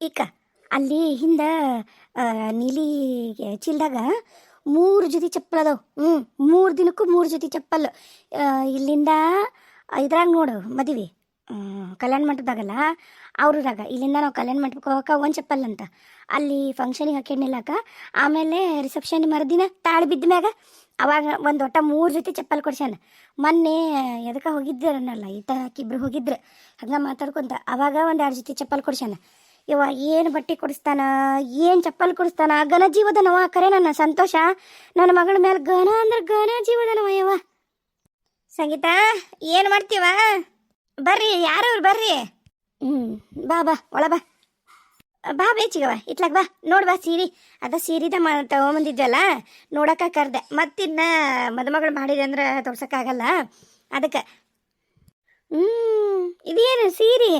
ಈಕ ಅಲ್ಲಿ ಹಿಂದ ನೀಲಿ ಚೀಲ್ದಾಗ ಮೂರು ಜೊತೆ ಚಪ್ಪಲ್ ಅದಾವ. ಹ್ಞೂ ಮೂರು ದಿನಕ್ಕೂ ಮೂರು ಜೊತೆ ಚಪ್ಪಲ್. ಇಲ್ಲಿಂದ ಇದ್ರಾಗ ನೋಡು, ಮದುವೆ ಕಲ್ಯಾಣ ಮಂಟಪದಾಗಲ್ಲ ಅವ್ರದಾಗ ಇಲ್ಲಿಂದ ನಾವು ಕಲ್ಯಾಣ ಮಂಟಪಕ್ಕೆ ಹೋಗಕ್ಕೆ ಒಂದು ಚಪ್ಪಲ್ ಅಂತ. ಅಲ್ಲಿ ಫಂಕ್ಷನಿಗೆ ಹಾಕ್ಯಣಿಲ್ಲಕ ಆಮೇಲೆ ರಿಸೆಪ್ಷನ್ ಮರುದಿನ ತಾಳಿ ಬಿದ್ದ ಮ್ಯಾಗ ಅವಾಗ ಒಂದು ಒಟ್ಟ ಮೂರು ಜೊತೆ ಚಪ್ಪಲ್ ಕೊಡ್ಸ್ಯಾನ. ಮೊನ್ನೆ ಎದಕ್ಕೆ ಹಾಕಿ ಇಬ್ರು ಹೋಗಿದ್ರು, ಹಂಗೆ ಮಾತಾಡ್ಕೊಂತ, ಅವಾಗ ಒಂದು ಎರಡು ಜೊತೆ ಚಪ್ಪಲ್ ಕೊಡ್ಸ್ಯಾನ. ಇವ ಏನು ಬಟ್ಟೆ ಕೊಡಿಸ್ತಾನ? ಏನು ಚಪ್ಪಲ್ ಕೊಡಿಸ್ತಾನ? ಘನ ಜೀವದನವ, ಕರೆ ನನ್ನ ಸಂತೋಷ. ನನ್ನ ಮಗಳ ಮೇಲೆ ಘನ ಅಂದ್ರೆ ಘನ ಜೀವದನವ ಯವ್ವ. ಸಂಗೀತ, ಏನು ಮಾಡ್ತೀವ? ಬರ್ರಿ, ಯಾರವ್ರು ಬರ್ರಿ? ಹ್ಞೂ ಬಾ ಬಾ, ಒಳ ಬಾ. ಬಾ ಬೇಚಿಗವ ಇತ್ಲಾಗ ಬಾ. ನೋಡ್ ಬಾ ಸೀರೆ. ಅದ ಸೀರಿದ ಮ, ತಗೊಂಬಂದಿದ್ವಲ್ಲ ನೋಡಕ್ಕ ಕರ್ದೆ. ಮತ್ತಿನ್ನ ಮದುಮಗಳು ಮಾಡಿದೆ ಅಂದ್ರೆ ತೋರ್ಸಕ್ಕಾಗಲ್ಲ ಅದಕ್ಕೆ. ಹ್ಞೂ ಇದೇನು ಸೀರೆ?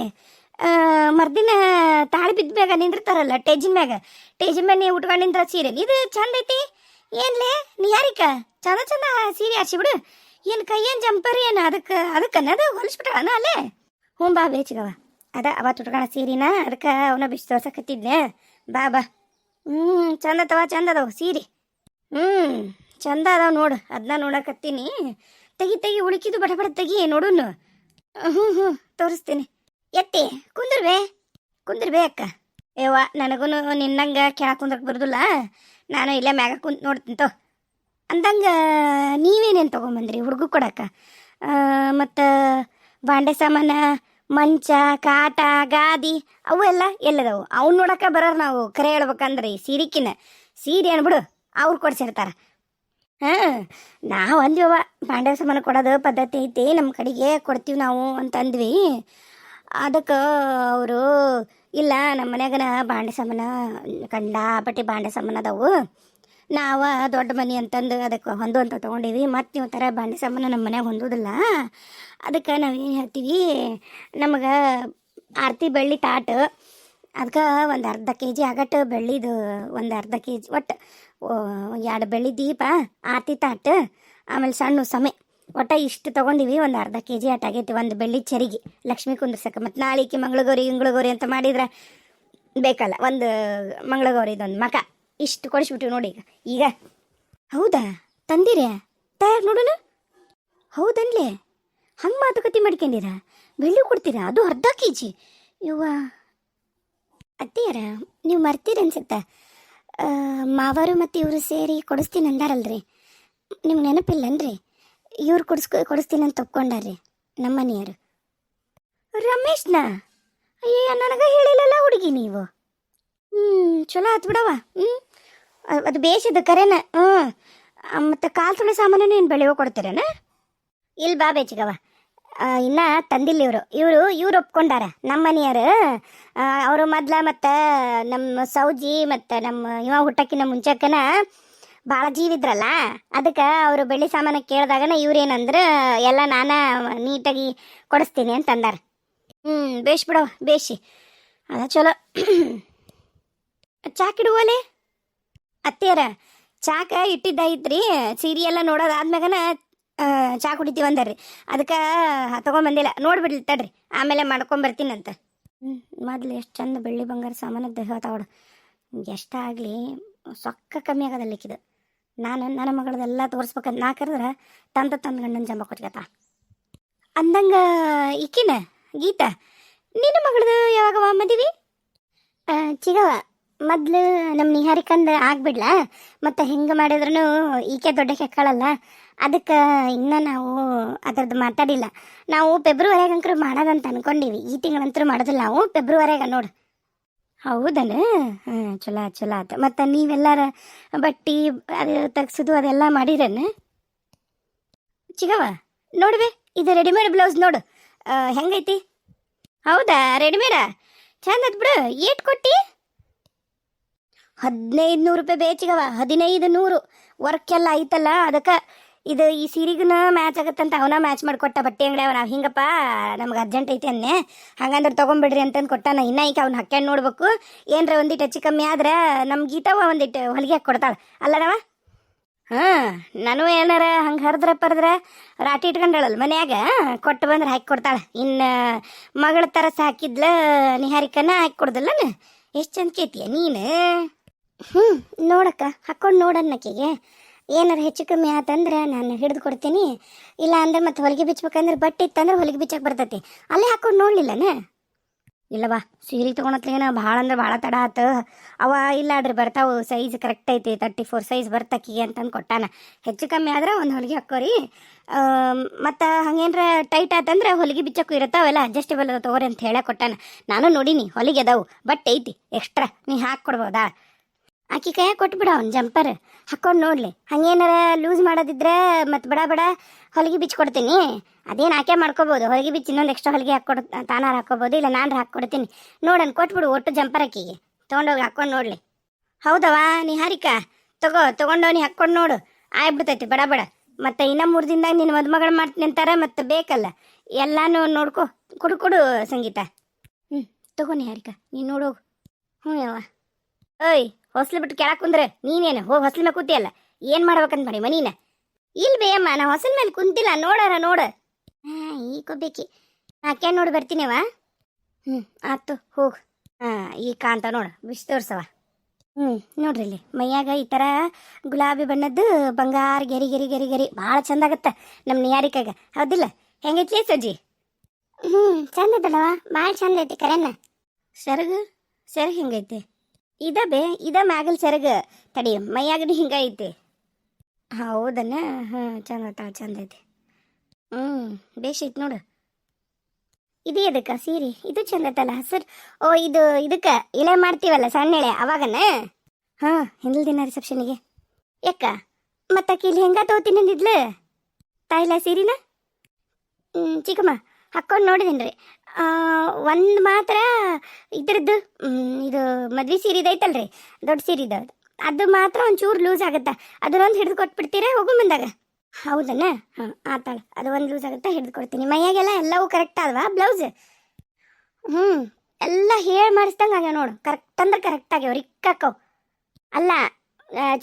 ಮರ್ದಿನ ತಾಳಿ ಬಿದ್ದ ಮ್ಯಾಗ ನಿಂದಿರ್ತಾರಲ್ಲ, ಟೇಜಿನ ಮ್ಯಾಗ. ಟೇಜಿನ ಮ್ಯಾಗ ನೀವು ಉಟ್ಕೊಂಡು ನಿಂದ್ರ ಸೀರೆ. ಇದು ಚಂದ ಐತಿ. ಏನ್ಲೇ? ನೀ ಯಾರಿಕ? ಚಂದ ಚಂದ ಸೀರೆ ಹಚ್ಚಿ ಬಿಡು. ಏನು ಕೈ ಏನು ಜಂಪರಿ ಏನು ಅದಕ್ಕೆ ಅದಕ್ಕೆ ನದ ಹೊಲಿಸ್ಬಿಟ್ಟಾನ ಅಲ್ಲೇ? ಹ್ಞೂ ಬಾ ಬೇಚಿಗವ ಅದ ಅವತ್ತು ಉಟ್ಕೊಳ ಸೀರಿನ, ಅದಕ್ಕೆ ಅವನ ಬಿಸಿ ತೋರ್ಸಕತ್ತಿದ್ನೆ ಬಾ ಬಾ. ಹ್ಞೂ ಚಂದ ಅದಾವ ಚಂದ ಅದಾವ ಸೀರೆ. ಹ್ಞೂ ಚಂದ ಅದಾವ ನೋಡು. ಅದನ್ನ ನೋಡಕತ್ತೀನಿ ತೆಗಿ ತೆಗಿ ಉಳ್ಕಿದು ಬಡ ಬಡ, ತೆಗಿ, ನೋಡುನು. ಹ್ಞೂ ಹ್ಞೂ ತೋರಿಸ್ತೀನಿ. ಎತ್ತಿ ಕುಂದ್ರವೆ ಕುಂದ್ರಬೇ ಅಕ್ಕ. ಏವ ನನಗೂ ನಿನ್ನಂಗೆ ಕೇಳ ಕುಂದ್ರಕ್ಕೆ ಬರೋದಿಲ್ಲ. ನಾನು ಇಲ್ಲೇ ಮ್ಯಾಗ ಕುಂತ್ ನೋಡ್ತೀನಿ ತೋ. ಅಂದಂಗೆ, ನೀವೇನೇನು ತೊಗೊಂಬಂದ್ರಿ? ಹುಡುಗ ಕೊಡಕ್ಕ. ಮತ್ತು ಬಾಂಡೆ ಸಾಮಾನ, ಮಂಚ, ಕಾಟ, ಗಾದಿ, ಅವು ಎಲ್ಲ ಎಲ್ಲದವು. ಅವ್ನು ನೋಡಕ್ಕೆ ಬರೋರು ನಾವು. ಕರೆ ಹೇಳ್ಬೇಕಂದ್ರೆ ಈ ಸೀರಿಕಿನ. ಸೀರೆ ಅನ್ಬಿಡು ಅವ್ರು ಕೊಡ್ಸಿರ್ತಾರ. ಹಾಂ, ನಾವು ಅಂದ್ವವ ಬಾಂಡೆ ಸಾಮಾನು ಕೊಡೋದು ಪದ್ಧತಿ ಐತಿ ನಮ್ಮ ಕಡೆಗೆ ಕೊಡ್ತೀವಿ ನಾವು ಅಂತ ಅಂದ್ವಿ ಅದಕ್ಕೆ ಅವರು, ಇಲ್ಲ ನಮ್ಮ ಮನ್ಯಾಗನ ಬಾಂಡೆ ಸಾಮಾನ ಕಂಡಾಪಟ್ಟಿ ಬಾಂಡೆ ಸಾಮಾನು ಅದಾವು. ನಾವು ದೊಡ್ಡ ಮನೆ ಅಂತಂದು ಅದಕ್ಕೆ ಹೊಂದು ಅಂತ ತೊಗೊಂಡಿವಿ. ಮತ್ತು ನೀವು ಥರ ಬಾಂಡೆ ಸಾಮಾನು ನಮ್ಮ ಮನ್ಯಾಗ ಹೊಂದೋದಿಲ್ಲ. ಅದಕ್ಕೆ ನಾವು ಏನು ಹೇಳ್ತೀವಿ, ನಮಗೆ ಆರತಿ ಬೆಳ್ಳಿ ತಾಟ. ಅದಕ್ಕೆ ಒಂದು ಅರ್ಧ ಕೆ ಜಿ ಆಗಟ್ಟು ಬೆಳ್ಳಿದು ಒಂದು ಅರ್ಧ ಕೆ ಜಿ ಒಟ್ಟು ಎರಡು ಬೆಳ್ಳಿ ದೀಪ, ಆರತಿ ತಾಟ, ಆಮೇಲೆ ಸಣ್ಣ ಸಮೆ. ಒಟ್ಟ ಇಷ್ಟು ತೊಗೊಂಡಿವಿ, ಒಂದು ಅರ್ಧ ಕೆ ಜಿ ಆಗೈತಿ, ಒಂದು ಬೆಳ್ಳಿ ಚರಿಗೆ. ಲಕ್ಷ್ಮೀ ಕುಂದ್ರಸಕ್ಕೆ ಮತ್ತು ನಾಳೆಗೆ ಮಂಗಳಗೌರಿ, ಇಂಗಳಗೌರಿ ಅಂತ ಮಾಡಿದ್ರೆ ಬೇಕಲ್ಲ, ಒಂದು ಮಂಗಳಗೌರಿದೊಂದು ಮಕ. ಇಷ್ಟು ಕೊಡಿಸ್ಬಿಟ್ಟಿವಿ ನೋಡಿ ಈಗ. ಈಗ ಹೌದಾ? ತಂದಿರ? ತಯಾರು ನೋಡೋಣ? ಹೌದನ್ಲೇ? ಹಂಗೆ ಮಾತುಕತೆ ಮಾಡ್ಕೊಂಡಿರ? ಬೆಳ್ಳಿ ಕೊಡ್ತೀರಾ? ಅದು ಅರ್ಧ ಕೆ ಜಿ ಇವ ಅತ್ತೆಯರ, ನೀವು ಮರ್ತೀರಿ ಅನ್ಸುತ್ತೆ? ಮಾವರು ಮತ್ತು ಇವರು ಸೇರಿ ಕೊಡಿಸ್ತೀನಿ ಅಂದಾರಲ್ರಿ ನಿಮ್ಗೆ ನೆನಪಿಲ್ಲನ್ರಿ? ಇವ್ರು ಕೊಡಿಸ್ಕೊ ಕೊಡಿಸ್ತೀನಿ ಅಂತ ಒಪ್ಕೊಂಡಾರ್ರಿ ನಮ್ಮ ಮನೆಯವರು. ರಮೇಶ್ನ? ಅಯ್ಯ ನನಗೆ ಹೇಳಿಲ್ಲಲ್ಲ ಹುಡುಗಿ ನೀವು. ಹ್ಞೂ ಚಲೋ ಆತು ಬಿಡವ ಹ್ಞೂ ಅದು ಬೇಷದ ಕರೆನ ಹ್ಞೂ ಮತ್ತು ಕಾಲು ತೊಳೆ ಸಾಮಾನು ಏನು ಬೆಳೆಯೋ ಕೊಡ್ತೀರೇನ? ಇಲ್ಲಿ ಬಾ ಬೇಚಿಗವ ಇನ್ನ ತಂದಿಲ್ಲ ಇವರು. ಇವರು, ಇವ್ರು ಒಪ್ಕೊಂಡಾರ. ನಮ್ಮ ಮನೆಯವರು ಅವರು ಮೊದ್ಲ ಮತ್ತು ನಮ್ಮ ಸೌಜಿ ಮತ್ತು ನಮ್ಮ ಇವ ಹುಟ್ಟಕ್ಕಿನ ಮುಂಚೆಕನ ಭಾಳ ಜೀವಿದ್ರಲ್ಲ ಅದಕ್ಕೆ ಅವರು ಬೆಳ್ಳಿ ಸಾಮಾನು ಕೇಳಿದಾಗನ ಇವ್ರೇನಂದ್ರೆ, ಎಲ್ಲ ನಾನ ನೀಟಾಗಿ ಕೊಡಿಸ್ತೀನಿ ಅಂತ ಅಂದಾರ. ಹ್ಞೂ ಬೇಷ್ ಬಿಡ, ಬೇಷಿ. ಅದ ಚಲೋ. ಚಾಕಿಡುವಲೆ ಅತ್ತೆಯರ, ಚಾಕ ಸೀರೆ ಎಲ್ಲ ನೋಡೋದಾದ್ಮ್ಯಾಗನ ಚಾ ಕುಡಿತೀವಿ ಅಂದಾರ್ರಿ. ಅದಕ್ಕೆ ತೊಗೊಂಬಂದಿಲ್ಲ, ನೋಡ್ಬಿಡ್ಲಿ ತಡ್ರಿ, ಆಮೇಲೆ ಮಾಡ್ಕೊಂಬರ್ತೀನಂತ ಹ್ಞೂ ಮೊದಲು ಎಷ್ಟು ಚಂದ ಬೆಳ್ಳಿ ಬಂಗಾರ ಸಾಮಾನದ್ದು ಹೇಳ್ತಾವಡು ಎಷ್ಟಾಗಲಿ ಸೊಕ್ಕ ಕಮ್ಮಿ ಆಗೋದಲ್ಲಿಕ್ಕಿದು. ನಾನು ನನ್ನ ಮಗಳದೆಲ್ಲ ತೋರಿಸ್ಬೇಕಂತ ನಾ ಕರೆದ್ರೆ ತಂದ ತಂದು ಗಂಡನ ಜಂಬ ಕೊಟ್ಕತ್ತ ಅಂದಂಗ ಈಕಿನ ಗೀತಾ, ನಿನ್ನ ಮಗಳದು ಯಾವಾಗ ಮದುವೆ? ಚಿಗವ ಮೊದ್ಲು ನಮ್ಮ ನಿಹಾರಿಕಂದು ಆಗ್ಬಿಡ್ಲಾ, ಮತ್ತು ಹೆಂಗೆ ಮಾಡಿದ್ರೂ ಈಕೆ ದೊಡ್ಡ ಕೆಕ್ಕಳಲ್ಲ, ಅದಕ್ಕೆ ಇನ್ನೂ ನಾವು ಅದ್ರದ್ದು ಮಾತಾಡಿಲ್ಲ. ನಾವು ಫೆಬ್ರವರಿಯಾಗಂಕರು ಮಾಡೋದಂತ ಅನ್ಕೊಂಡೀವಿ, ಈ ತಿಂಗಳಂತರೂ ಮಾಡೋದಿಲ್ಲ ನಾವು, ಫೆಬ್ರವರಿಯಾಗ ನೋಡು. ಹೌದನ ಹಾಂ ಚಲೋ ಆತ್, ಚಲೋ ಆತು. ಮತ್ತು ನೀವೆಲ್ಲಾರ ಬಟ್ಟೆ ಅದು ತೆಗ್ಸೋದು ಅದೆಲ್ಲ ಮಾಡಿರನ? ಚಿಗವ ನೋಡ್ಬೆ ಇದು ರೆಡಿಮೇಡ್ ಬ್ಲೌಸ್ ನೋಡು. ಹೆಂಗೈತಿ? ಹೌದಾ ರೆಡಿಮೇಡಾ? ಚಂದ ಬಿಡು ಏಟ್ ಕೊಟ್ಟಿ? ಹದಿನೈದು ನೂರು ರೂಪಾಯಿ ಬೇಚಿಗವ ಹದಿನೈದು ನೂರು. ವರ್ಕ್ ಎಲ್ಲ ಐತಲ್ಲ ಅದಕ್ಕೆ ಇದು ಈ ಸೀರೆಗೂ ಮ್ಯಾಚ್ ಆಗತ್ತಂತ ಅವನ ಮ್ಯಾಚ್ ಮಾಡಿಕೊಟ್ಟ ಬಟ್ಟೆ ಅಂಗಡಿ ಅವ. ನಾವು ಹಿಂಗಪ್ಪ, ನಮ್ಗೆ ಅರ್ಜೆಂಟ್ ಐತಿ ಅನ್ನೆ. ಹಂಗಂದ್ರೆ ತೊಗೊಂಬಿಡ್ರಿ ಅಂತಂದು ಕೊಟ್ಟಾನ. ಇನ್ನ ಈಗ ಅವ್ನು ಹಾಕ್ಯಂಡು ನೋಡ್ಬೇಕು. ಏನರ ಒಂದಿಟ್ಟು ಹೆಚ್ಚು ಕಮ್ಮಿ ಆದ್ರೆ ನಮ್ಮ ಗೀತಾವ ಒಂದಿಟ್ಟು ಹೊಲಿಗೆ ಹಾಕಿ ಕೊಡ್ತಾಳೆ. ಅಲ್ಲನವ ಹಾಂ, ನಾನು ಏನಾರ ಹಂಗೆ ಹರಿದ್ರೆ ಪರದ್ರೆ ರಾಟಿ ಇಟ್ಕೊಂಡಳಲ್ಲ ಮನ್ಯಾಗ, ಕೊಟ್ಟು ಬಂದ್ರೆ ಹಾಕಿ ಕೊಡ್ತಾಳೆ. ಇನ್ನು ಮಗಳ ತರಸ ಸಾಕಿದ್ಲ ನಿಹಾರಿಕನ ಹಾಕಿ ಕೊಡ್ದಲ್ಲನ? ಎಷ್ಟು ಚಂದ ಕೇತಿಯ ನೀನು? ಹ್ಞೂ ನೋಡಕ್ಕ ಹಾಕ್ಕೊಂಡು ನೋಡನ್ನಕ್ಕಿಗೆ ಏನಾರು ಹೆಚ್ಚು ಕಮ್ಮಿ ಆತಂದ್ರೆ ನಾನು ಹಿಡಿದು ಕೊಡ್ತೀನಿ. ಇಲ್ಲ ಅಂದ್ರೆ ಮತ್ತೆ ಹೊಲಿಗೆ ಬಿಚ್ಚಬೇಕಂದ್ರೆ ಬಟ್ಟೆ ಇತ್ತಂದ್ರೆ ಹೊಲಿಗೆ ಬಿಚ್ಚಕ್ಕೆ ಬರ್ತೈತಿ. ಅಲ್ಲೇ ಹಾಕೊಂಡು ನೋಡ್ಲಿಲ್ಲನ? ಇಲ್ಲವಾ ಸೀರೆ ತೊಗೊಳತ್ಲೇನ ಭಾಳ ಅಂದ್ರೆ ಭಾಳ ತಡ ಆತು. ಅವ ಇಲ್ಲ ಅಡ್ರಿ ಬರ್ತಾವು ಸೈಜ್ ಕರೆಕ್ಟ್ ಐತಿ ತರ್ಟಿ ಫೋರ್ ಸೈಜ್ ಬರ್ತಕ್ಕಿಗೆ ಅಂತಂದು ಕೊಟ್ಟಾನ. ಹೆಚ್ಚು ಕಮ್ಮಿ ಆದ್ರೆ ಒಂದು ಹೊಲಿಗೆ ಹಾಕೋರಿ ಮತ್ತು ಹಂಗೇನ್ರ ಟೈಟ್ ಆತಂದ್ರೆ ಹೊಲಿಗೆ ಬಿಚ್ಚಕ್ಕೂ ಇರುತ್ತಾವೆಲ್ಲ ಅಡ್ಜಸ್ಟೇಬಲ್ ತಗೋರಿ ಅಂತ ಹೇಳೇ ಕೊಟ್ಟಾನ. ನಾನು ನೋಡೀನಿ, ಹೊಲಿಗೆ ಅದಾವು ಬಟ್ ಐತಿ ಎಕ್ಸ್ಟ್ರಾ ನೀ ಹಾಕ್ಕೊಡ್ಬೋದಾ ಆಕಿ ಕೈಯಾಗ ಕೊಟ್ಬಿಡ ಅವ್ನು ಜಂಪರ್. ಹಾಕೊಂಡು ನೋಡ್ಲಿ. ಹಂಗೇನಾರ ಲೂಸ್ ಮಾಡೋದಿದ್ರೆ ಮತ್ತೆ ಬಡ ಬಡ ಹೊಲಿಗೆ ಬಿಚ್ಚಿ ಕೊಡ್ತೀನಿ. ಅದೇನು ಆಕೆ ಮಾಡ್ಕೋಬೋದು? ಹೊಲಿಗೆ ಬಿಚ್ಚಿ ಇನ್ನೊಂದು ಎಕ್ಸ್ಟ್ರಾ ಹೊಲಿಗೆ ಹಾಕ್ಕೊಡ್ ತಾನಾರ ಹಾಕ್ಕೋಬೋದು, ಇಲ್ಲ ನಾನು ಹಾಕ್ಕೊಡ್ತೀನಿ ನೋಡನ್, ಕೊಟ್ಬಿಡು ಒಟ್ಟು ಜಂಪರ್ ಆಕಿಗೆ. ತೊಗೊಂಡೋಗಿ ಹಾಕ್ಕೊಂಡು ನೋಡ್ಲಿ. ಹೌದವಾ ನೀ ಹಾರಿಕಾ ತಗೋ ನೀ ಹಾಕ್ಕೊಂಡು ನೋಡು. ಆಯ್ಬಿಡ್ತೈತಿ ಬಡ ಬಡ. ಮತ್ತೆ ಇನ್ನ ಮೂರು ದಿನದಾಗ ನಿನ್ನ ಮದುಮಗಳು ಮಾಡ್ತೀನಿ ಅಂತಾರೆ ಮತ್ತೆ ಬೇಕಲ್ಲ. ಎಲ್ಲಾನು ನೋಡ್ಕೊ ಕೊಡು ಕೊಡು ಸಂಗೀತ. ಹ್ಞೂ ತಗೋ ನೀ ಹಾರಿಕಾ ನೀನು ನೋಡೋಗು. ಹ್ಞೂ ಯಾವ ಓಯ್ ಹೊಸ್ಲು ಬಿಟ್ಟು ಕೆಳಕ್ ಕುಂದ್ರೆ ನೀನೇನು? ಹೋಗಿ ಹೊಸ್ಲ ಮೇಲೆ ಕೂತಿಯಲ್ಲ ಏನು ಮಾಡ್ಬೇಕಂತ ಮಾಡಿ ಮನೀನ? ಇಲ್ಲ ಬೇಯಮ್ಮ ನಾ ಹೊಸಲ್ ಮೇಲೆ ಕುಂತಿಲ್ಲ. ನೋಡಾರ ನೋಡ. ಹಾಂ ಈ ಬೇಕಿ. ಹಾಕ್ಯಾ ನೋಡಿ ಬರ್ತೀನಿವ ಹ್ಞೂ ಆತು ಹೋಗು. ಹಾಂ ಈ ಕಾಂತ ನೋಡು. ಬಿಸಿ ತೋರ್ಸವ ಹ್ಞೂ ನೋಡ್ರಿ ಇಲ್ಲಿ. ಮೈಯಾಗ ಈ ಥರ ಗುಲಾಬಿ ಬಣ್ಣದ್ದು ಬಂಗಾರ ಗೆರಿ ಗೆರಿ ಗೆರಿ ಗೆರಿ. ಭಾಳ ಚಂದ ಆಗತ್ತ ನಮ್ಮ ನಿಯಾರಿಕಾಗ ಹೌದಿಲ್ಲ? ಹೆಂಗೈತಿ ಸಜ್ಜಿ? ಹ್ಞೂ ಚಂದ ಐತಲ್ಲವ ಭಾಳ ಚಂದ ಐತಿ ಕರೆನ. ಸೆರಗು? ಸೆರಗು ಹೆಂಗೈತಿ? ಇದ ಬೇ, ಇದ ಮ್ಯಾಗಲ್ ಸೆರಗ. ತಡಿ, ಮೈಯಾಗಡಿ ಹಿಂಗ ಐತಿ ಹೌದನ? ಹಾಂ, ಚಂದ ಚಂದ ಐತಿ. ಹ್ಞೂ ಬೇಷ್ ಐತಿ ನೋಡು. ಇದು ಎದಕ್ಕ ಸೀರೆ? ಇದು ಚಂದ ಐತಲ್ಲ ಓ, ಇದು, ಇದಕ್ಕೆ. ಇಳೆ ಮಾಡ್ತೀವಲ್ಲ, ಸಣ್ಣ ಎಳೆ, ಅವಾಗನ? ಹಾಂ, ಹಿಂದಲ್ ದಿನ ರಿಸೆಪ್ಷನಿಗೆ ಯಾಕ? ಮತ್ತಾಕಿ ಇಲ್ಲಿ ಹೆಂಗ ತಗೋತೀನಿ ಅಂದಿದ್ಲು? ತಾಯಿಲ್ಲ ಸೀರಿನ? ಚಿಕ್ಕಮ್ಮ, ಹಾಕ್ಕೊಂಡು ನೋಡಿದೀನಿ ರೀ ಒಂದು ಮಾತ್ರ ಇದ್ರದ್ದು ಇದು ಮದ್ವೆ ಸೀರೆ ಐತಲ್ರಿ, ದೊಡ್ಡ ಸೀರೆದು. ಅದು ಮಾತ್ರ ಒಂಚೂರು ಲೂಸ್ ಆಗುತ್ತೆ. ಅದನ್ನೊಂದು ಹಿಡಿದು ಕೊಟ್ಬಿಡ್ತೀರಾ ಹೋಗು ಬಂದಾಗ? ಹೌದನ? ಹಾಂ ಆತಾಳ ಅದು ಒಂದು ಲೂಸ್ ಆಗುತ್ತೆ, ಹಿಡಿದು ಕೊಡ್ತೀನಿ. ಮೈಯಾಗೆಲ್ಲ ಎಲ್ಲವೂ ಕರೆಕ್ಟ್ ಅಲ್ವಾ ಬ್ಲೌಸ್ ಹ್ಞೂ ಎಲ್ಲ ಹೇಳಿ ಮಾಡಿಸ್ದಂಗೆ ಆಗ್ಯಾವ ನೋಡು. ಕರೆಕ್ಟ್ ಅಂದ್ರೆ ಕರೆಕ್ಟ್ ಆಗ್ಯಾವ ರಿಕ್ಕಾಕವು ಅಲ್ಲ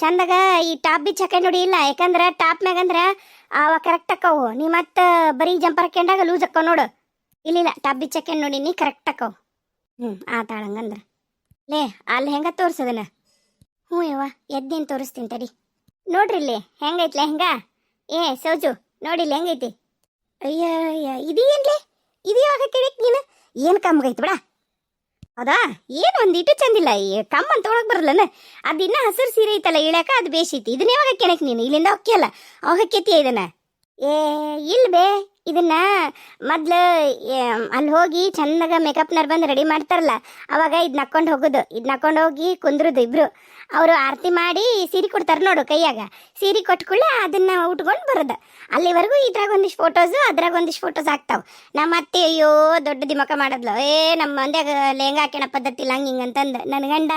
ಚಂದಾಗ ಈ ಟಾಪ್ ಬಿ ಚಕ ನೋಡಿ ಇಲ್ಲ. ಯಾಕಂದ್ರೆ ಟಾಪ್ ಮ್ಯಾಗಂದ್ರೆ ಅವ ಕರೆಕ್ಟ್ ಅಕ್ಕವು ನೀ ಮತ್ತೆ ಬರೀ ಜಂಪರ್ ಹಾಕೊಂಡಾಗ ಲೂಸ್ ಅಕ್ಕವು ನೋಡು. ಇಲ್ಲಿಲ್ಲ ಟಾಪ್ ಬಿಚ್ಚಕ್ಕೆ ಚಕ ನೋಡಿ, ನೀ ಕರೆಕ್ಟ್ ಅಕ್ಕವ್ ಹ್ಞೂ ಆ ಹಂಗಂದ್ರೆ ಲೇ, ಅಲ್ಲಿ ಹೆಂಗ ತೋರಿಸೋದನ್ನ ಹ್ಞೂ ಯವ್ವ ಎದ್ದೇನು ತೋರಿಸ್ತೀನಿ ತಡಿ. ನೋಡ್ರಿ ಇಲ್ಲಿ, ಹೆಂಗೈತ್ಲ ಹೆಂಗ? ಏ, ಸೋಜು ನೋಡಿಲ್ಲ ಹೆಂಗೈತಿ. ಅಯ್ಯ ಅಯ್ಯ ಇದೇನ್ಲೇ ಇದು ಯಾವಾಗ ಕೇಳಿಕ್ ನೀನು? ಏನು ಕಮ್ಮಗೈತಿ ಬಿಡ. ಹೌದಾ ಏನು ಒಂದಿಟ್ಟು ಚಂದಿಲ್ಲ. ಈ ಕಮ್ಮ ಅಂತ ತೊಗೊಳಕ್ ಬರಲ್ಲನ? ಇನ್ನೂ ಹಸಿರು ಸೀರೆ ಐತಲ್ಲ ಇಳಕ ಅದು ಬೇಷೈತಿ ಇದನ್ನ ಯಾವಾಗ ಕೆಣಕ್ ನೀನು? ಇಲ್ಲಿಂದ ಹೊಕ್ಕಿಯಲ್ಲ ಅವಾಗ ಹಾಕ್ಯತಿಯ ಇದನ್ನ? ಏ ಇಲ್ಲ ಬೇ. ಇದನ್ನ ಮೊದ್ಲು ಅಲ್ಲಿ ಹೋಗಿ ಚೆನ್ನಾಗ ಮೇಕಪ್ ನರ್ ಬಂದು ರೆಡಿ ಮಾಡ್ತಾರಲ್ಲ, ಅವಾಗ ಇದು ನಕ್ಕೊಂಡು ಹೋಗೋದು. ಇದು ನಕ್ಕೊಂಡು ಹೋಗಿ ಕುಂದ್ರದು ಇಬ್ರು. ಅವರು ಆರತಿ ಮಾಡಿ ಸೀರೆ ಕೊಡ್ತಾರೆ ನೋಡು ಕೈಯಾಗ. ಸೀರೆ ಕೊಟ್ಕೊಳ್ಳೆ ಅದನ್ನ ಉಟ್ಕೊಂಡು ಬರೋದು. ಅಲ್ಲಿವರೆಗೂ ಇದ್ರಾಗ ಒಂದಿಷ್ಟು ಫೋಟೋಸು ಅದ್ರಾಗ ಒಂದಿಷ್ಟು ಫೋಟೋಸ್ ಆಗ್ತಾವೆ. ನಮ್ಮ ಅತ್ತೆ ಅಯ್ಯೋ, ದೊಡ್ಡ ದಿಮಕ ಮಾಡದ್ಲು. ಏ, ನಮ್ಮ ಮಂದ್ಯಾಗ ಲೆಹಂಗಾ ಹಾಕ್ಯಣ ಪದ್ಧತಿ ಇಲ್ಲ ಹಂಗೆ ಹಿಂಗೆ ಅಂತಂದು. ನನ್ನ ಗಂಡ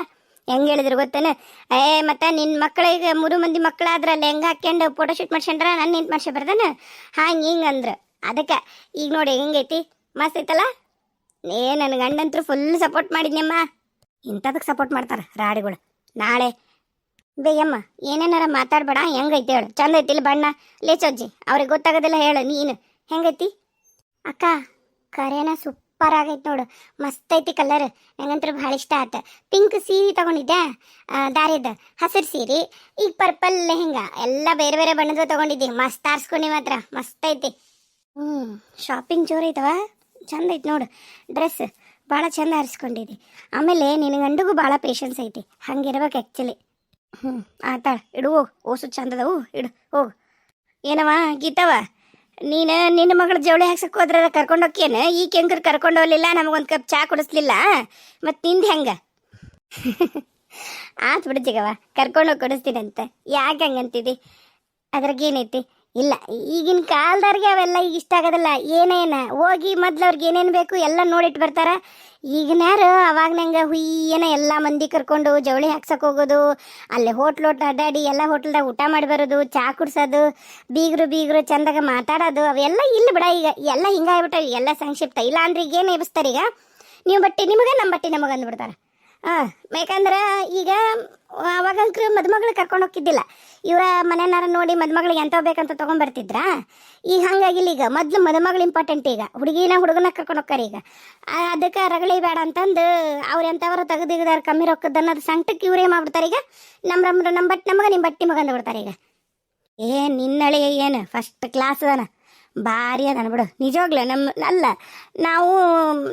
ಹೆಂಗೆ ಹೇಳಿದ್ರು ಗೊತ್ತೇನೆ? ಏ, ಮತ್ತೆ ನಿನ್ನ ಮಕ್ಕಳಿಗೆ ಮೂರು ಮಂದಿ ಮಕ್ಕಳಾದ್ರೆ ಲೆಹಂಗ ಹಾಕ್ಯಂಡು ಫೋಟೋ ಶೂಟ್ ನನ್ನ ನಿಂತು ಮಾಡ್ಸೋ ಬರ್ದಾನ? ಹಂಗೆ ಹಿಂಗೆ ಅಂದ್ರು. ಅದಕ್ಕೆ ಈಗ ನೋಡಿ ಹೆಂಗೈತಿ? ಮಸ್ತ್ ಐತಲ್ಲ? ಏ ನನ್ನ ಗಂಡಂತೂ ಫುಲ್ ಸಪೋರ್ಟ್ ಮಾಡಿದ್ನಮ್ಮ. ಇಂಥದಕ್ಕೆ ಸಪೋರ್ಟ್ ಮಾಡ್ತಾರೆ ರಾಡಿಗಳು. ನಾಳೆ ಬೇಯಮ್ಮ ಏನೇನಾರ ಮಾತಾಡಬೇಡ, ಹೆಂಗೈತಿ ಹೇಳು. ಚಂದ ಐತಿ ಇಲ್ಲಿ ಬಣ್ಣ. ಲೇಚೋಜ್ಜಿ ಅವ್ರಿಗೆ ಗೊತ್ತಾಗೋದಿಲ್ಲ ಹೇಳು, ನೀನು. ಹೆಂಗೈತಿ? ಅಕ್ಕ, ಕರೇನ ಸೂಪರ್ ಆಗೈತಿ ನೋಡು. ಮಸ್ತ್ ಐತಿ ಕಲರ್ ಹೆಂಗಂತ್ರ ಭಾಳ ಇಷ್ಟ ಆತ. ಪಿಂಕ್ ಸೀರೆ ತಗೊಂಡಿದ್ದೆ ದಾರಿದ. ಹಸಿರು ಸೀರೆ, ಈಗ ಪರ್ಪಲ್ ಹೆಂಗ ಎಲ್ಲ ಬೇರೆ ಬೇರೆ ಬಣ್ಣದ ತಗೊಂಡಿದ್ದಿ ಮಸ್ತ್ ಆರ್ಸ್ಕೊಂಡಿ ಮಾತ್ರ. ಮಸ್ತ್ ಐತಿ. ಹ್ಞೂ ಶಾಪಿಂಗ್ ಜೋರ್ ಐತವ? ಚಂದ ಐತಿ ನೋಡು. ಡ್ರೆಸ್ ಭಾಳ ಚಂದ ಆರಿಸ್ಕೊಂಡಿದ್ದಿ ಆಮೇಲೆ ನಿನ್ನ ಗಂಡಗೂ ಭಾಳ ಪೇಷನ್ಸ್ ಐತಿ. ಹಂಗಿರ್ಬೇಕು ಆ್ಯಕ್ಚುಲಿ ಹ್ಞೂ ಆತಾಳ ಇಡು, ಹೋಗು. ಓಸು ಚಂದದವು ಇಡು, ಹೋಗು. ಏನವ ಗೀತವ? ನೀನು ನಿನ್ನ ಮಗಳ ಜವಳಿ ಹಾಕ್ಸಕ್ಕೆ ಕರ್ಕೊಂಡು ಹೋಗ್ಯೇನ ಈ ಕೆಂಕರ್ ಕರ್ಕೊಂಡು ಹೋಗ್ಲಿಲ್ಲ, ನಮಗೊಂದು ಕಪ್ ಚಹಾ ಕುಡಿಸ್ಲಿಲ್ಲ. ಮತ್ತು ನಿಂದು ಹೆಂಗೆ? ಆತ್ ಬಿಡು ಕರ್ಕೊಂಡು ಹೋಗಿ ಕೊಡಿಸ್ತೀನಂತ. ಯಾಕೆ ಹಂಗಂತಿದ್ದಿ ಅದ್ರಾಗ ಏನೈತಿ? ಇಲ್ಲ, ಈಗಿನ ಕಾಲದವ್ರಿಗೆ ಅವೆಲ್ಲ ಈಗ ಇಷ್ಟ ಆಗೋದಿಲ್ಲ. ಏನೇನು? ಹೋಗಿ ಮೊದ್ಲು ಅವ್ರಿಗೆ ಏನೇನು ಬೇಕು ಎಲ್ಲ ನೋಡಿಟ್ಟು ಬರ್ತಾರೆ. ಈಗಿನ ಯಾರು? ಅವಾಗ ನಂಗೆ ಹುಯ್ಯನ ಎಲ್ಲ ಮಂದಿ ಕರ್ಕೊಂಡು ಜವಳಿ ಹಾಕ್ಸಕ್ಕೆ ಹೋಗೋದು. ಅಲ್ಲೇ ಹೋಟ್ಲ್ ಹೋಟ್ಲ್ ಅಡ್ಡಾಡಿ ಎಲ್ಲ ಹೋಟ್ಲ್ದಾಗ ಊಟ ಮಾಡಿ ಬರೋದು, ಚಾ ಕುಡ್ಸೋದು, ಬೀಗರು ಬೀಗರು ಚಂದಾಗ ಮಾತಾಡೋದು, ಅವೆಲ್ಲ ಇಲ್ಲ ಬಿಡ ಈಗ. ಎಲ್ಲ ಹಿಂಗಾಗ್ಬಿಟ್ಟಾವ ಎಲ್ಲ ಸಂಕ್ಷಿಪ್ತ. ಇಲ್ಲ ಅಂದ್ರೆ ಈಗ ಏನು ಎಬ್ಸ್ತಾರೆ ಈಗ? ನೀವು ಬಟ್ಟೆ, ನಿಮಗೆ ನಮ್ಮ ಬಟ್ಟೆ, ನಮಗೆ ಅಂದ್ಬಿಡ್ತಾರೆ. ಹಾಂ ಯಾಕಂದ್ರೆ ಈಗ ಅವಾಗಂಕ್ರು ಮದುಮಗಳು ಕರ್ಕೊಂಡು ಹೋಗ್ತಿದ್ದಿಲ್ಲ. ಇವರ ಮನೆನಾರ ನೋಡಿ ಮದುಮಗಳಿಗೆ ಎಂತ ಬೇಕಂತ ತೊಗೊಂಬರ್ತಿದ್ರಾ ಈಗ ಹಂಗಾಗಿಲ್ಲ ಈಗ ಮೊದ್ಲು ಮದುಮಗಳು ಇಂಪಾರ್ಟೆಂಟ್ ಈಗ. ಹುಡುಗಿನ ಹುಡುಗನ ಕರ್ಕೊಂಡು ಹೋಗ್ತಾರೆ ಈಗ. ಅದಕ್ಕೆ ರಗಳಿ ಬೇಡ ಅಂತಂದು ಅವ್ರು ಎಂಥವ್ರು ತೆಗೆದಿದ್ದಾರೆ ಕಮ್ಮಿ ರೊಕ್ಕದ ಅನ್ನೋದು ಸಂಕಟಕ್ಕೆ ಇವರೇ ಮಾಡ್ಬಿಡ್ತಾರೆ ಈಗ. ನಮ್ಮ ನಮ್ಮ ನಮ್ಮ ಬಟ್, ನಮಗೆ ನಿಮ್ಮ ಬಟ್ಟಿ ಮಗಂದು ಬಿಡ್ತಾರೆ ಈಗ. ಏ, ನಿನ್ನಳಿ ಏನು ಫಸ್ಟ್ ಕ್ಲಾಸ್ ಅದಾನ. ಭಾರಿ ಅದಾನ ಬಿಡು. ನಿಜವಾಗ್ಲೂ ನಮ್ಮ ಅಲ್ಲ, ನಾವು,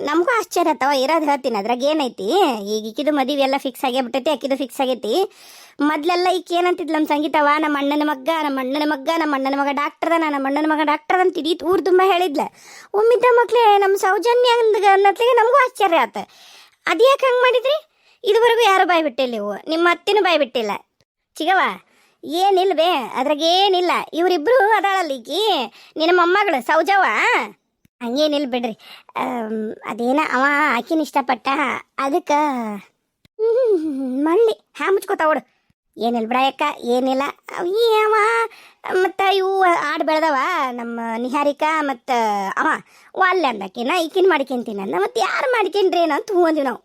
ನಮಗೂ ಆಶ್ಚರ್ಯ ಆತವ ಇರೋದು ಹೇಳ್ತೀನಿ. ಅದ್ರಾಗ ಏನೈತಿ? ಈಗ ಇಕ್ಕಿದು ಮದುವೆ ಎಲ್ಲ ಫಿಕ್ಸ್ ಆಗೇ ಬಿಟ್ಟೈತಿ, ಆಕಿದು ಫಿಕ್ಸ್ ಆಗೈತಿ. ಮೊದ್ಲೆಲ್ಲ ಈಕ ಏನಂತಿದ್ಲು ನಮ್ಮ ಸಂಗೀತವ? ನಮ್ಮ ಅಣ್ಣನ ಮಗ್ಗ, ನಮ್ಮ ಅಣ್ಣನ ಮಗ್ಗ, ನಮ್ಮ ಅಣ್ಣನ ಮಗ ಡಾಕ್ಟರ್ ಅದ ನಮ್ಮ ಅಣ್ಣನ ಮಗ ಡಾಕ್ಟರ್ ಅಂತ ಇಡೀ ಊರು ತುಂಬ ಹೇಳಿದ್ಲ. ಒಮ್ಮಿದ್ದ ಮಕ್ಳೇ ನಮ್ಮ ಸೌಜನ್ಯ ಅನ್ನತ್ಲಿಗೆ ನಮಗೂ ಆಶ್ಚರ್ಯ ಆತ. ಅದ್ಯಾಕೆ ಹಂಗೆ ಮಾಡಿದ್ರಿ? ಇದುವರೆಗೂ ಯಾರು ಬಾಯ್ ಬಿಟ್ಟಿಲ್ಲ ನೀವು ನಿಮ್ಮ ಅತ್ತೆನೂ ಬಾಯ್ ಬಿಟ್ಟಿಲ್ಲ. ಚಿಗವ ಏನಿಲ್ಲ ಬೇ ಅದ್ರಾಗ ಏನಿಲ್ಲ. ಇವರಿಬ್ರು ಅದಾಳಲ್ಲಿಗಿ ನಿನ್ನ ಮೊಮ್ಮಗಳು ಸೌಜವ ಹಂಗೇನಿಲ್ಲ ಬಿಡ್ರಿ. ಅದೇನ ಅವ ಆಕಿನ ಇಷ್ಟಪಟ್ಟ. ಅದಕ್ಕೆ ಮಳ್ಳಿ ಹ್ಯಾ ಮುಚ್ಕೋತಾವಡು ಏನಿಲ್ಲ ಬಿಡಾಯಕ್ಕ ಏನಿಲ್ಲ. ಅವ್ ಮತ್ತು ಇವು ಆಡು ಬೆಳೆದವ, ನಮ್ಮ ನಿಹಾರಿಕಾ ಮತ್ತು ಅವ. ವಾಲ್ಯ ಅಂದಾಕಿನ, ಈಕಿನ ಮಾಡ್ಕೊಂತೀನಿ ಅಂದ. ಮತ್ತು ಯಾರು ಮಾಡ್ಕೊಂಡ್ರಿ ಏನೋ ಅಂತ ನಾವು.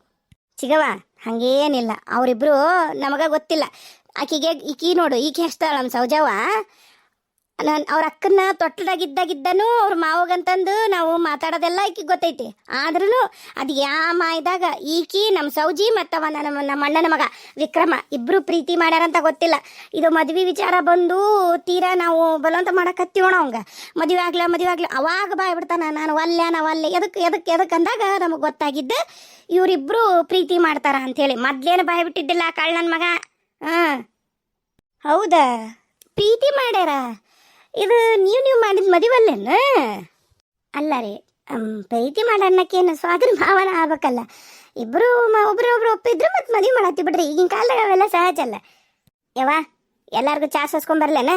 ಚಿಗವ ಹಂಗೇನಿಲ್ಲ. ಅವರಿಬ್ರು ನಮಗ ಗೊತ್ತಿಲ್ಲ. ಆಕಿಗೆ ಈಕಿ ನೋಡು, ಈಕೆ ಹಚ್ತಾಳ ನಮ್ಮ ಸೌಜವ ನಾನು ಅವ್ರ ಅಕ್ಕನ ತೊಟ್ಟದಾಗಿದ್ದಾಗಿದ್ದನು ಅವ್ರ ಮಾವಗಂತಂದು ನಾವು ಮಾತಾಡೋದೆಲ್ಲ ಈಕಿ ಗೊತ್ತೈತಿ. ಆದ್ರೂ ಅದು ಯಾ ಮಾಯ್ದಾಗ ಈಕಿ ನಮ್ಮ ಸೌಜಿ ಮತ್ತವ ನಮ್ಮ ನಮ್ಮ ಅಣ್ಣನ ಮಗ ವಿಕ್ರಮ ಇಬ್ರು ಪ್ರೀತಿ ಮಾಡ್ಯಾರಂತ ಗೊತ್ತಿಲ್ಲ. ಇದು ಮದ್ವೆ ವಿಚಾರ ಬಂದು ತೀರಾ ನಾವು ಬಲವಂತ ಮಾಡಕತ್ತೀವಣ ಅವಂಗ. ಮದುವೆ ಆಗ್ಲ, ಮದುವೆ ಆಗ್ಲಿ, ಅವಾಗ ಬಾಯ್ ಬಿಡ್ತಾನ, ನಾನು ಒಲ್ಲೆ ನಾವು ಒಲ್ಲೆ ಎದಕ್ಕೆ ಎದಕ್ಕೆ ಎದಕ್ಕೆ ಅಂದಾಗ ನಮಗೆ ಗೊತ್ತಾಗಿದ್ದು ಇವರಿಬ್ರು ಪ್ರೀತಿ ಮಾಡ್ತಾರ ಅಂಥೇಳಿ ಮೊದ್ಲೇನು ಬಾಯ್ ಬಿಟ್ಟಿದ್ದಿಲ್ಲ ಕಳ್ಳನ ಮಗ? ಹಾಂ. ಹೌದಾ? ಪ್ರೀತಿ ಮಾಡ್ಯಾರ? ಇದು ನೀವು ನೀವು ಮಾಡಿದ ಮದುವಲ್ಲೇನ? ಅಲ್ಲ ರೀ ಪ್ರೀತಿ ಮಾಡಣ್ಣಕ್ಕೇನು ಅದ್ರ ಭಾವನ ಆಗ್ಬೇಕಲ್ಲ. ಇಬ್ರು ಒಬ್ರೊಬ್ರು ಒಬ್ರು ಒಬ್ರು ಒಪ್ಪಿದ್ರು ಮತ್ತೆ ಮದುವೆ ಮಾಡತ್ತಿ ಬಿಡ್ರಿ. ಈಗಿನ ಕಾಲದಾಗ ಅವೆಲ್ಲ ಸಹಜ ಅಲ್ಲ. ಯವ್ವ, ಎಲ್ಲಾರ್ಗೂ ಚಾ ಸಸ್ಕೊಂಬರ್ಲೇನ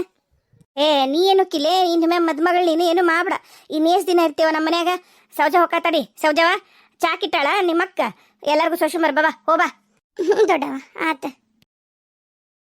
ಏ, ನೀ ಏನು ಕಿಲೇ? ಇನ್ನು ಮದ್ಮಗಳು ನೀನು ಏನು ಮಾಡ್ಬೇಡ. ಇನ್ನು ಎಷ್ಟು ದಿನ ಇರ್ತೀವ ನಮ್ಮ ಮನ್ಯಾಗ? ಸೌಜ ಹೊಕ್ಕತಡಿ ಸೌಜವ ಚಾ ಕಿಟ್ಟಾಳ ನಿಮ್ಮಕ್ಕ? ಎಲ್ಲಾರ್ಗೂ ಸೊಸು ಮರ್ ಬಾಬಾ ಹೋಬಾ ದೊಡ್ಡವ ಆತ.